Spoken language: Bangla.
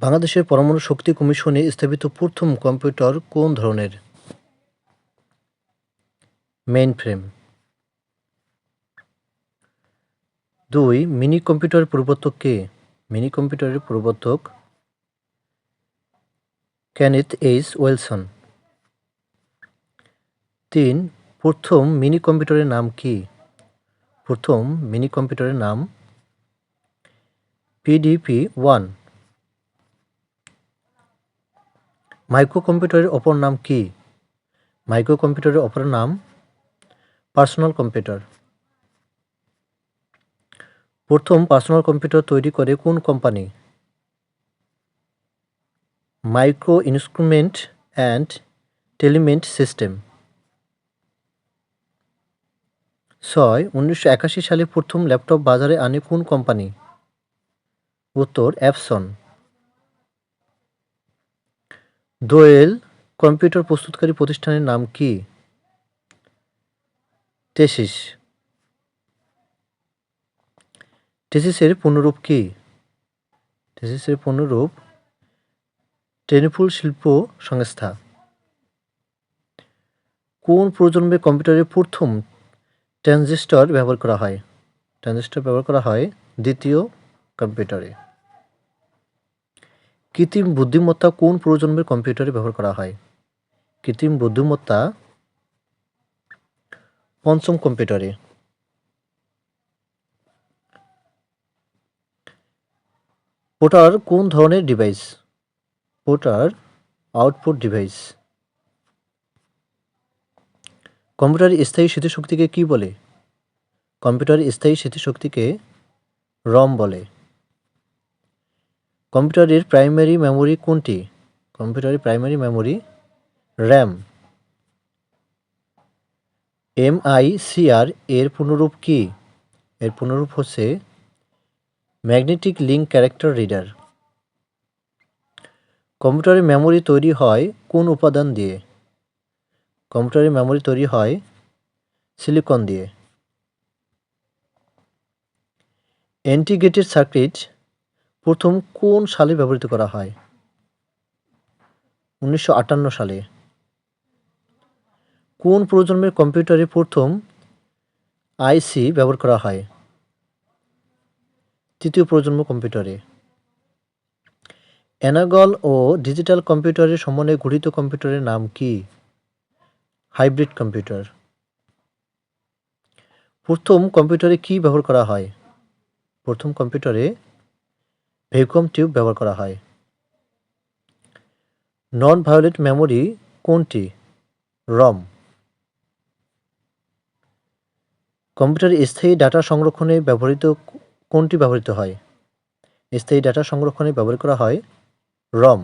বাংলাদেশের পরমাণু শক্তি কমিশনে স্থাপিত প্রথম কম্পিউটার কোন ধরনের? মেইন ফ্রেম দুই, মিনি কম্পিউটারের প্রবর্তক কে? মিনি কম্পিউটারের প্রবর্তক ক্যানেথ এইচ ওয়েলসন তিন, প্রথম মিনি কম্পিউটারের নাম কি? প্রথম মিনি কম্পিউটারের নাম পিডিপি ওয়ান মাইক্রো কম্পিউটারের অপর নাম কি? মাইক্রো কম্পিউটারের অপর নাম পার্সোনাল কম্পিউটার। প্রথম পার্সোনাল কম্পিউটার তৈরি করে কোন company? Micro instrument and telemetry system. ছয়, উনিশশো একাশি সালে প্রথম ল্যাপটপ বাজারে আনে কোন কোম্পানি? উত্তর, অ্যাপসন। দোয়েল কম্পিউটার প্রস্তুতকারী প্রতিষ্ঠানের নাম কি? টেসিস। টেসিসের পূর্ণরূপ কি? টেসিসের পূর্ণরূপ টেনিফুল শিল্প সংস্থা। কোন প্রজন্মে কম্পিউটারে প্রথম ট্রানজিস্টর ব্যবহার করা হয়? ট্রানজিস্টর ব্যবহার করা হয় দ্বিতীয় কম্পিউটারে। কৃত্রিম বুদ্ধিমত্তা কোন প্রজন্মের কম্পিউটারে ব্যবহার করা হয়? কৃত্রিম বুদ্ধিমত্তা পঞ্চম কম্পিউটারে। পোটার কোন ধরনের device? Plotter output device. Computer স্থায়ী স্মৃতিশক্তিকে কি বলে? কম্পিউটার স্থায়ী স্মৃতিশক্তিকে রম বলে। কম্পিউটারের প্রাইমারি মেমোরি কোনটি? কম্পিউটারের প্রাইমারি মেমোরি র্যাম। এমআইসিআর এর পুনরূপ কি? এর পুনরূপ হচ্ছে ম্যাগনেটিক লিঙ্ক ক্যারেক্টার রিডার। কম্পিউটারের মেমোরি তৈরি হয় কোন উপাদান দিয়ে? কম্পিউটারের মেমোরি তৈরি হয় সিলিকন দিয়ে। অ্যান্টিগ্রেটেড সার্কিট প্রথম কোন সালে ব্যবহৃত করা হয়? উনিশশো আটান্ন সালে। কোন প্রজন্মের কম্পিউটারে প্রথম আইসি ব্যবহার করা হয়? তৃতীয় প্রজন্ম কম্পিউটারে। অ্যানাগল ও ডিজিটাল কম্পিউটারের সমন্বয়ে গঠিত কম্পিউটারের নাম কি? Hybrid computer. প্রথম কম্পিউটারে কি ব্যবহার করা হয়? প্রথম কম্পিউটারে ভ্যাকুয়াম টিউব ব্যবহার করা হয়। নন ভায়োলেট মেমোরি কোনটি? রম কম্পিউটার স্থায়ী ডাটা সংরক্ষণে ব্যবহৃত কোনটি ব্যবহৃত হয়? স্থায়ী ডাটা সংরক্ষণে ব্যবহার করা হয় রম